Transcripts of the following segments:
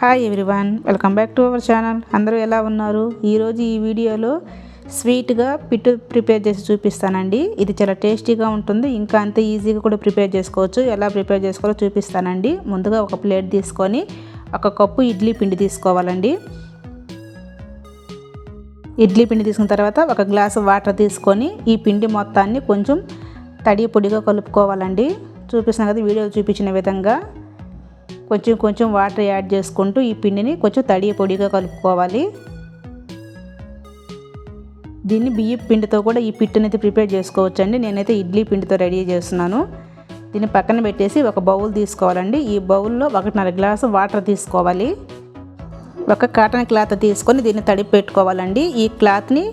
Hi everyone welcome back to our channel అందరూ ఎలా ఉన్నారు? ఈరోజు ఈ వీడియోలో స్వీట్గా పిట్టు ప్రిపేర్ చేసి చూపిస్తానండి. ఇది చాలా టేస్టీగా ఉంటుంది. ఇంకా అంత ఈజీగా కూడా ప్రిపేర్ చేసుకోవచ్చు. ఎలా ప్రిపేర్ చేసుకోవాలో చూపిస్తానండి. ముందుగా ఒక ప్లేట్ తీసుకొని ఒక కప్పు ఇడ్లీ పిండి తీసుకోవాలండి. ఇడ్లీ పిండి తీసుకున్న తర్వాత ఒక గ్లాసు వాటర్ తీసుకొని ఈ పిండి మొత్తాన్ని కొంచెం తడి పొడిగా కలుపుకోవాలండి. చూపిస్తున్నాను కదా వీడియో చూపించిన విధంగా. కొంచెం కొంచెం వాటర్ యాడ్ చేసుకుంటూ ఈ పిండిని కొంచెం తడి పొడిగా కలుపుకోవాలి. దీన్ని బియ్య పిండితో కూడా ఈ పిట్టుని అయితే ప్రిపేర్ చేసుకోవచ్చు అండి నేనైతే ఇడ్లీ పిండితో రెడీ చేస్తున్నాను. దీన్ని పక్కన పెట్టేసి ఒక బౌల్ తీసుకోవాలండి. ఈ బౌల్లో ఒకటిన్నర గ్లాసు వాటర్ తీసుకోవాలి. ఒక కాటన్ క్లాత్ తీసుకొని దీన్ని తడిపి పెట్టుకోవాలండి. ఈ క్లాత్ని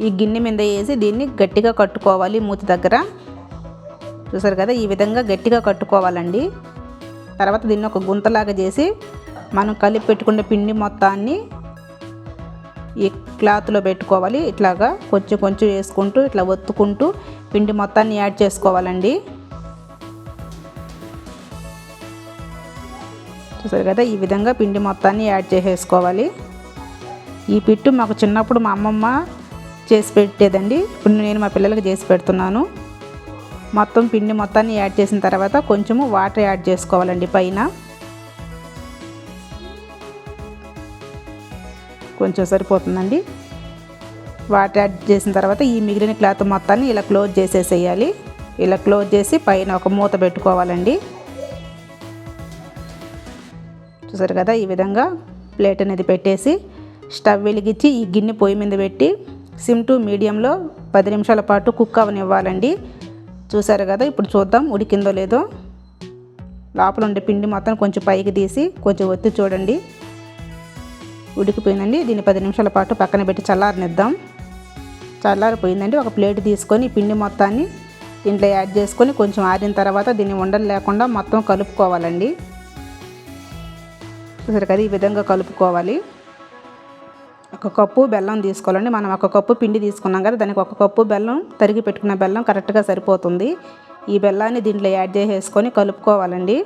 ఈ గిన్నె మీద వేసి దీన్ని గట్టిగా కట్టుకోవాలి మూతి దగ్గర. చూసారు కదా? ఈ విధంగా గట్టిగా కట్టుకోవాలండి. తర్వాత దీన్ని ఒక గుంతలాగా చేసి మనం కలిపి పెట్టుకున్న పిండి మొత్తాన్ని ఈ క్లాత్లో పెట్టుకోవాలి. ఇట్లాగా కొంచెం కొంచెం వేసుకుంటూ ఇట్లా ఒత్తుకుంటూ పిండి మొత్తాన్ని యాడ్ చేసుకోవాలండి. చూసారు కదా ఈ విధంగా పిండి మొత్తాన్ని యాడ్ చేసేసుకోవాలి. ఈ పిట్టు మాకు చిన్నప్పుడు మా అమ్మమ్మ చేసి పెట్టేదండి. ఇప్పుడు నేను మా పిల్లలకి చేసి పెడుతున్నాను. మొత్తం పిండి మొత్తాన్ని యాడ్ చేసిన తర్వాత కొంచెము వాటర్ యాడ్ చేసుకోవాలండి పైన. కొంచెం సరిపోతుందండి. వాటర్ యాడ్ చేసిన తర్వాత ఈ మిగిలిన క్లాత్ మొత్తాన్ని ఇలా క్లోజ్ చేసేసేయాలి. ఇలా క్లోజ్ చేసి పైన ఒక మూత పెట్టుకోవాలండి. చూసారు కదా ఈ విధంగా ప్లేట్ అనేది పెట్టేసి స్టవ్ వెలిగించి ఈ గిన్నె పొయ్యి మీద పెట్టి సిమ్ టు మీడియంలో పది నిమిషాల పాటు కుక్ అవనివ్వాలండి. చూసారు కదా ఇప్పుడు చూద్దాం ఉడికిందో లేదో. లోపల ఉండే పిండి మొత్తం కొంచెం పైకి తీసి కొంచెం ఒత్తి చూడండి. ఉడికిపోయిందండి. దీన్ని పది నిమిషాల పాటు పక్కన పెట్టి చల్లారనిద్దాం. చల్లారిపోయిందండి. ఒక ప్లేట్ తీసుకొని పిండి మొత్తాన్ని దీంట్లో యాడ్ చేసుకొని కొంచెం ఆరిన తర్వాత దీన్ని ఉండలు లేకుండా మొత్తం కలుపుకోవాలండి. చూసారు కదా ఈ విధంగా కలుపుకోవాలి. ఒక కప్పు బెల్లం తీసుకోవాలండి. మనం ఒక కప్పు పిండి తీసుకున్నాం కదా దానికి ఒక కప్పు బెల్లం తరిగి పెట్టుకున్న బెల్లం కరెక్ట్గా సరిపోతుంది. ఈ బెల్లాన్ని దీంట్లో యాడ్ చేసేసుకొని కలుపుకోవాలండి.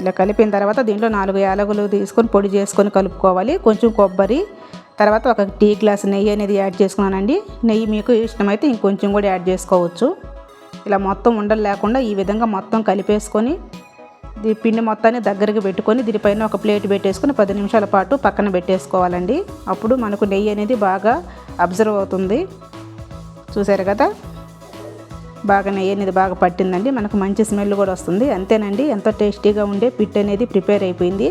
ఇలా కలిపిన తర్వాత దీంట్లో నాలుగు యాలకులు తీసుకొని పొడి చేసుకొని కలుపుకోవాలి. కొంచెం కొబ్బరి తర్వాత ఒక టీ గ్లాస్ నెయ్యి అనేది యాడ్ చేసుకున్నానండి. నెయ్యి మీకు ఇష్టమైతే ఇంకొంచెం కూడా యాడ్ చేసుకోవచ్చు. ఇలా మొత్తం ఉండలు లేకుండా ఈ విధంగా మొత్తం కలిపేసుకొని ఈ పిండి మొత్తాన్ని దగ్గరికి పెట్టుకొని దీనిపైన ఒక ప్లేట్ పెట్టేసుకొని పది నిమిషాల పాటు పక్కన పెట్టేసుకోవాలండి. అప్పుడు మనకు నెయ్యి అనేది బాగా అబ్జర్వ్ అవుతుంది. చూసారు కదా? బాగా నెయ్యి అనేది బాగా పట్టిందండి. మనకు మంచి స్మెల్ కూడా వస్తుంది. అంతేనండి ఎంతో టేస్టీగా ఉండే పిట్ అనేది ప్రిపేర్ అయిపోయింది.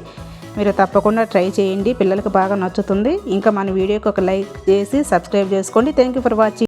మీరు తప్పకుండా ట్రై చేయండి. పిల్లలకు బాగా నచ్చుతుంది. ఇంకా మన వీడియోకి ఒక లైక్ చేసి సబ్స్క్రైబ్ చేసుకోండి. Thank you for watching